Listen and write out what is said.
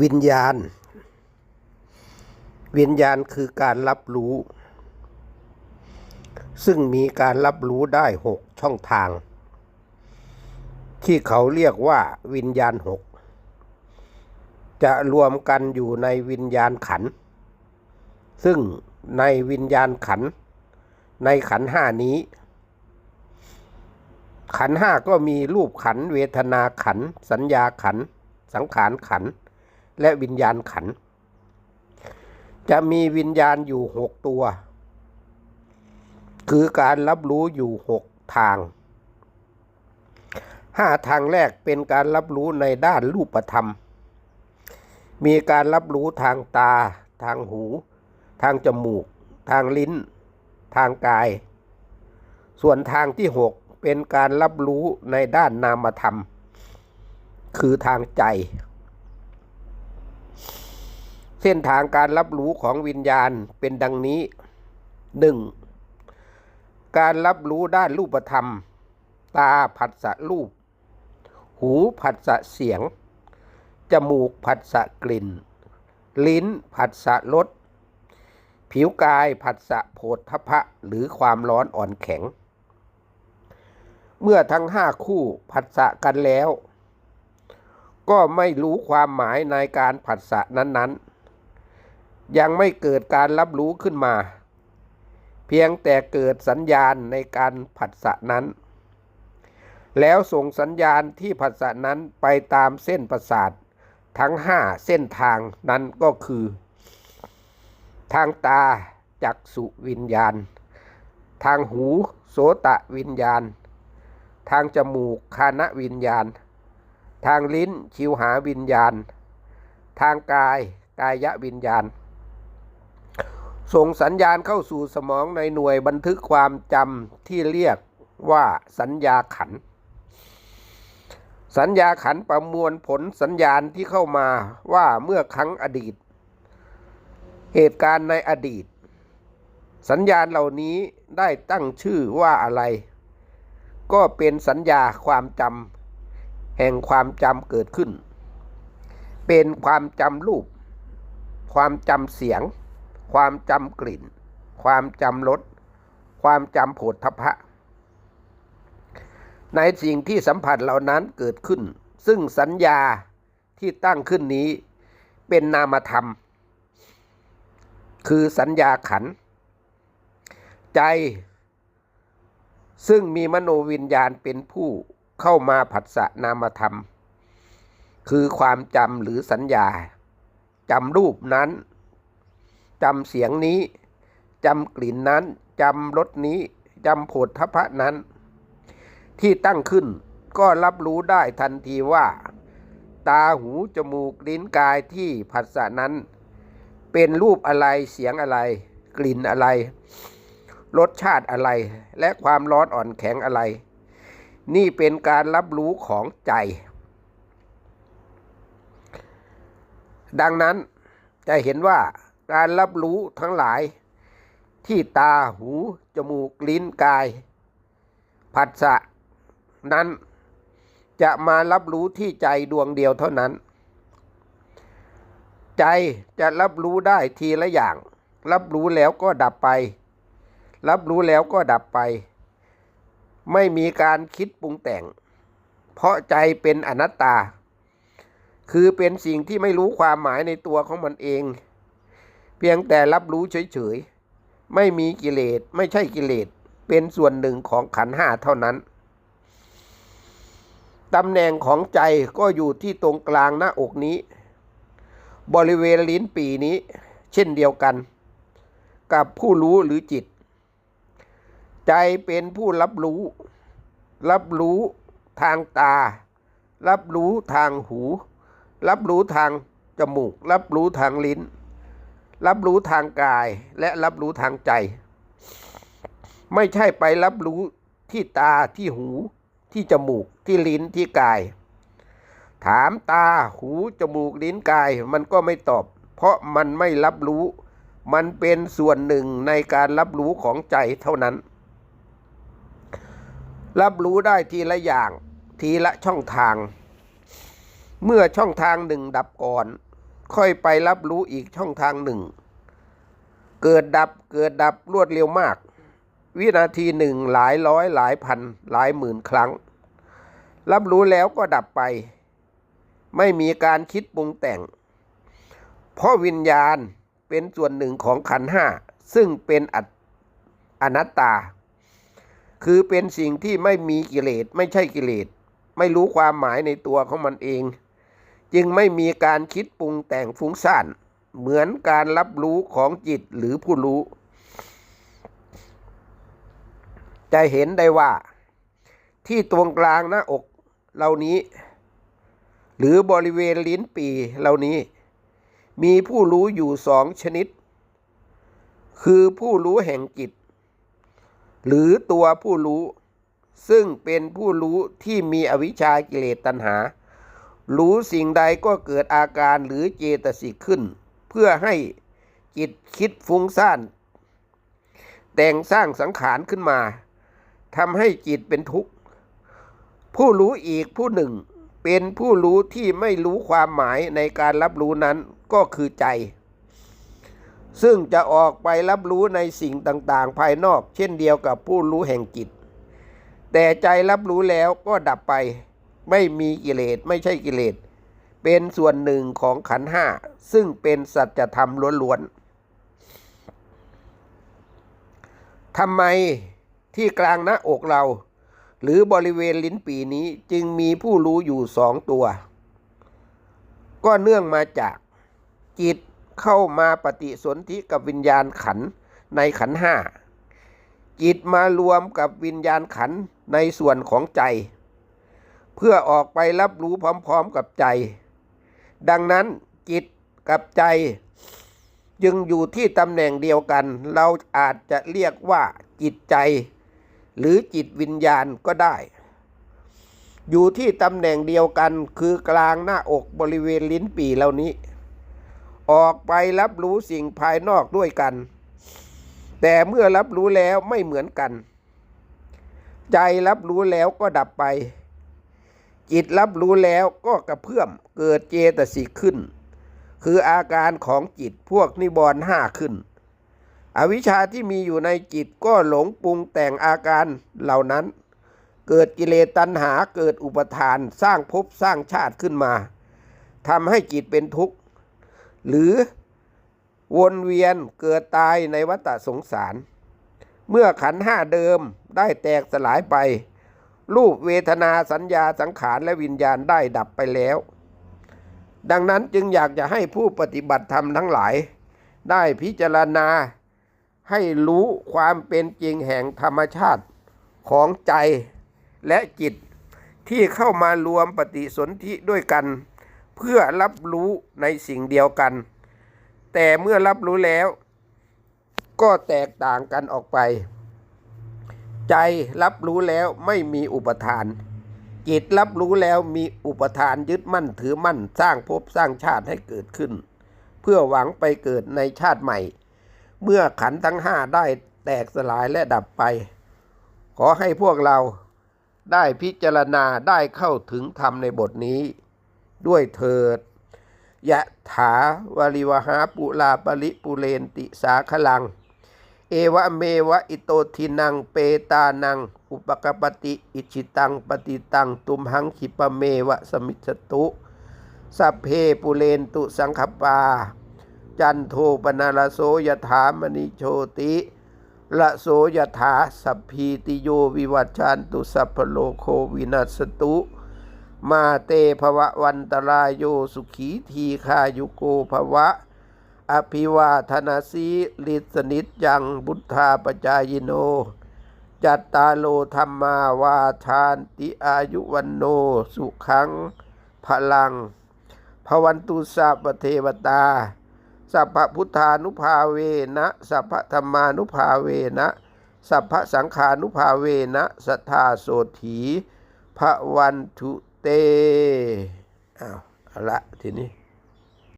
วิญญาณ วิญญาณคือการรับรู้ ซึ่งมีการรับรู้ได้หกช่องทาง ที่เขาเรียกว่าวิญญาณหกจะรวมกันอยู่ในวิญญาณขัน ซึ่งในวิญญาณขัน ในขันห้านี้ ขันห้าก็มีรูปขัน เวทนาขัน สัญญาขัน สังขารขัน และวิญญาณขัน จะมีวิญญาณอยู่หกตัว คือการรับรู้อยู่หกทางห้าทางแรกเป็นการรับรู้ในด้านรูปธรรม มีการรับรู้ทางตา ทางหู ทางจมูก ทางลิ้น ทางกาย ส่วนทางที่หกเป็นการรับรู้ในด้านนามธรรม คือทางใจ เส้นทางการรับรู้ของวิญญาณเป็นดังนี้หนึ่งการรับรู้ด้านรูปธรรม ตาผัสสะรูป หูผัสสะเสียง จมูกผัสสะกลิ่น ลิ้นผัสสะรส ผิวกายผัสสะโผฏฐพะหรือความร้อนอ่อนแข็ง เมื่อทั้งห้าคู่ผัสสะกันแล้ว ก็ไม่รู้ความหมายในการผัสสะนั้นๆ ยังไม่เกิดการรับรู้ขึ้นมา เพียงแต่เกิดสัญญาณในการผัสสะนั้น แล้วส่งสัญญาณที่ผัสสะนั้นไปตามเส้นประสาททั้งห้าเส้นทางนั้นก็คือ ทางตาจักสุวิญญาณ ทางหูโสตะวิญญาณ ทางจมูกคานวิญญาณ ทางลิ้นชิวหาวิญญาณ ทางกายกายวิญญาณ ส่งสัญญาณเข้าสู่สมองในหน่วยบันทึกความจำที่เรียกว่าสัญญาขัน สัญญาขันประมวลผลสัญญาณที่เข้ามาว่าเมื่อครั้งอดีต เหตุการณ์ในอดีต สัญญาณเหล่านี้ได้ตั้งชื่อว่าอะไร ก็เป็นสัญญาความจำแห่งความจำเกิดขึ้น เป็นความจำรูป ความจำเสียง ความจำกลิ่น ความจำรสความจำโผฏฐพะ ในสิ่งที่สัมผัสเหล่านั้นเกิดขึ้น ซึ่งสัญญาที่ตั้งขึ้นนี้เป็นนามธรรม คือสัญญาขันธ์ใจ ซึ่งมีมโนวิญญาณเป็นผู้เข้ามาผัสสะนามธรรม คือความจำหรือสัญญาจำรูปนั้น จำเสียงนี้จำกลิ่นนั้นจำรสนี้จำโผฏฐพะนั้น ที่ตั้งขึ้นก็รับรู้ได้ทันทีว่า ตาหูจมูกลิ้นกายที่ผัสสะนั้น เป็นรูปอะไรเสียงอะไร กลิ่นอะไร รสชาติอะไรและความร้อนอ่อนแข็งอะไร นี่เป็นการรับรู้ของใจ ดังนั้นจะเห็นว่า การรับรู้ทั้งหลาย ที่ตาหูจมูกลิ้นกาย ผัสสะนั้นจะมารับรู้ที่ใจดวงเดียวเท่านั้น ใจจะรับรู้ได้ทีละอย่าง รับรู้แล้วก็ดับไป รับรู้แล้วก็ดับไป ไม่มีการคิดปรุงแต่ง เพราะใจเป็นอนัตตา คือเป็นสิ่งที่ไม่รู้ความหมายในตัวของมันเอง พียงแต่รับรู้เฉยๆ ไม่มีกิเลส ไม่ใช่กิเลส เป็นส่วนหนึ่งของขันห้าเท่านั้น ตำแหน่งของใจก็อยู่ที่ตรงกลางหน้าอกนี้ บริเวณลิ้นปีนี้ เช่นเดียวกัน กับผู้รู้หรือจิต ใจเป็นผู้รับรู้ รับรู้ทางตา รับรู้ทางหู รับรู้ทางจมูก รับรู้ทางลิ้น รับรู้ทางกายและรับรู้ทางใจ ไม่ใช่ไปรับรู้ที่ตาที่หู ที่จมูกที่ลิ้นที่กาย ถามตาหูจมูกลิ้นกายมันก็ไม่ตอบ เพราะมันไม่รับรู้ มันเป็นส่วนหนึ่งในการรับรู้ของใจเท่านั้น รับรู้ได้ทีละอย่างทีละช่องทาง เมื่อช่องทางหนึ่งดับก่อน ค่อยไปรับรู้อีกช่องทางหนึ่ง เกิดดับเกิดดับรวดเร็วมาก วินาทีหนึ่งหลายร้อยหลายพัน หลายหมื่นครั้ง รับรู้แล้วก็ดับไป ไม่มีการคิดปรุงแต่ง เพราะวิญญาณเป็นส่วนหนึ่งของขันห้าซึ่งเป็นออนัตตา คือเป็นสิ่งที่ไม่มีกิเลสไม่ใช่กิเลส ไม่รู้ความหมายในตัวของมันเอง จึงไม่มีการคิดปรุงแต่งฟุ้งซ่าน เหมือนการรับรู้ของจิตหรือผู้รู้ จะเห็นได้ว่า ที่ตรงกลางหน้าอกเหล่านี้ หรือบริเวณลิ้นปีเหล่านี้ มีผู้รู้อยู่สองชนิด คือผู้รู้แห่งจิต หรือตัวผู้รู้ ซึ่งเป็นผู้รู้ที่มีอวิชชากิเลสตัณหา รู้สิ่งใดก็เกิดอาการหรือเจตสิกขึ้น เพื่อให้จิตคิดฟุ้งซ่าน แต่งสร้างสังขารขึ้นมาทำให้จิตเป็นทุกข์ ผู้รู้อีกผู้หนึ่ง เป็นผู้รู้ที่ไม่รู้ความหมายในการรับรู้นั้นก็คือใจ ซึ่งจะออกไปรับรู้ในสิ่งต่างๆ ภายนอก เช่นเดียวกับผู้รู้แห่งจิต แต่ใจรับรู้แล้วก็ดับไป ไม่มีกิเลสไม่ใช่กิเลส เป็นส่วนหนึ่งของขันห้า ซึ่งเป็นสัจธรรมล้วนๆทำไมที่กลางหน้าอกเรา หรือบริเวณลิ้นปีนี้จึงมีผู้รู้อยู่สองตัว ก็เนื่องมาจากจิตเข้ามาปฏิสนธิกับวิญญาณขันในขันห้าจิตมารวมกับวิญญาณขันในส่วนของใจ เพื่อออกไปรับรู้พร้อมๆกับใจ ดังนั้นจิตกับใจ จึงอยู่ที่ตำแหน่งเดียวกัน เราอาจจะเรียกว่าจิตใจ หรือจิตวิญญาณก็ได้ อยู่ที่ตำแหน่งเดียวกันคือกลางหน้าอกบริเวณลิ้นปี่เหล่านี้ ออกไปรับรู้สิ่งภายนอกด้วยกัน แต่เมื่อรับรู้แล้วไม่เหมือนกัน ใจรับรู้แล้วก็ดับไป จิตรับรู้แล้วก็กระเพื่อมเกิดเจตสิกขึ้น คืออาการของจิตพวกนิบรณ์ห้าขึ้น อวิชชาที่มีอยู่ในจิตก็หลงปรุงแต่งอาการเหล่านั้น เกิดกิเลสตัณหาเกิดอุปทานสร้างภพสร้างชาติขึ้นมาทำให้จิตเป็นทุกข์ หรือวนเวียนเกิดตายในวัฏสงสาร เมื่อขันห้าเดิมได้แตกสลายไป รูปเวทนาสัญญาสังขารและวิญญาณได้ดับไปแล้ว ดังนั้นจึงอยากจะให้ผู้ปฏิบัติธรรมทั้งหลาย ได้พิจารณาให้รู้ความเป็นจริงแห่งธรรมชาติของใจและจิตที่เข้ามารวมปฏิสนธิด้วยกัน เพื่อรับรู้ในสิ่งเดียวกัน แต่เมื่อรับรู้แล้ว ก็แตกต่างกันออกไป ใจรับรู้แล้วไม่มีอุปทาน จิตรับรู้แล้วมีอุปทานยึดมั่นถือมั่นสร้างภพสร้างชาติให้เกิดขึ้น เพื่อหวังไปเกิดในชาติใหม่ เมื่อขันทั้งห้าได้แตกสลายและดับไป ขอให้พวกเราได้พิจารณาได้เข้าถึงธรรมในบทนี้ ด้วยเถิดยะถาวริวหาปุลาปริปุเรนติสาขลัง เอวะเมวะอิโตทินังเปตานัง อุปกปปติอิชิตังปฏิตัง ตุมหังคิปเมวะสมิจตุสัพเพปุเรนตุสังคปา จันโทปนาลโสยถามณิโชติละโสยถาสัพพีติโยวิวัชชันตุสัพพโลโควินัสตุ มาเตภวะวันตรายโยสุขีทีคายุโกภวะ อภิวาธนาสีลิสนิจยังบุทธาปจายโน จัตตาโลธรรมาวาทานติอายุวันโน สุขังพลังพวันตุสัพเทวตา สัพพพุทธานุภาเวนะ สัพพธรรมานุภาเวนะ สัพพสังขานุภาเวนะสัทธาโสถีพระวันทุเต อ้าวเอาละทีนี้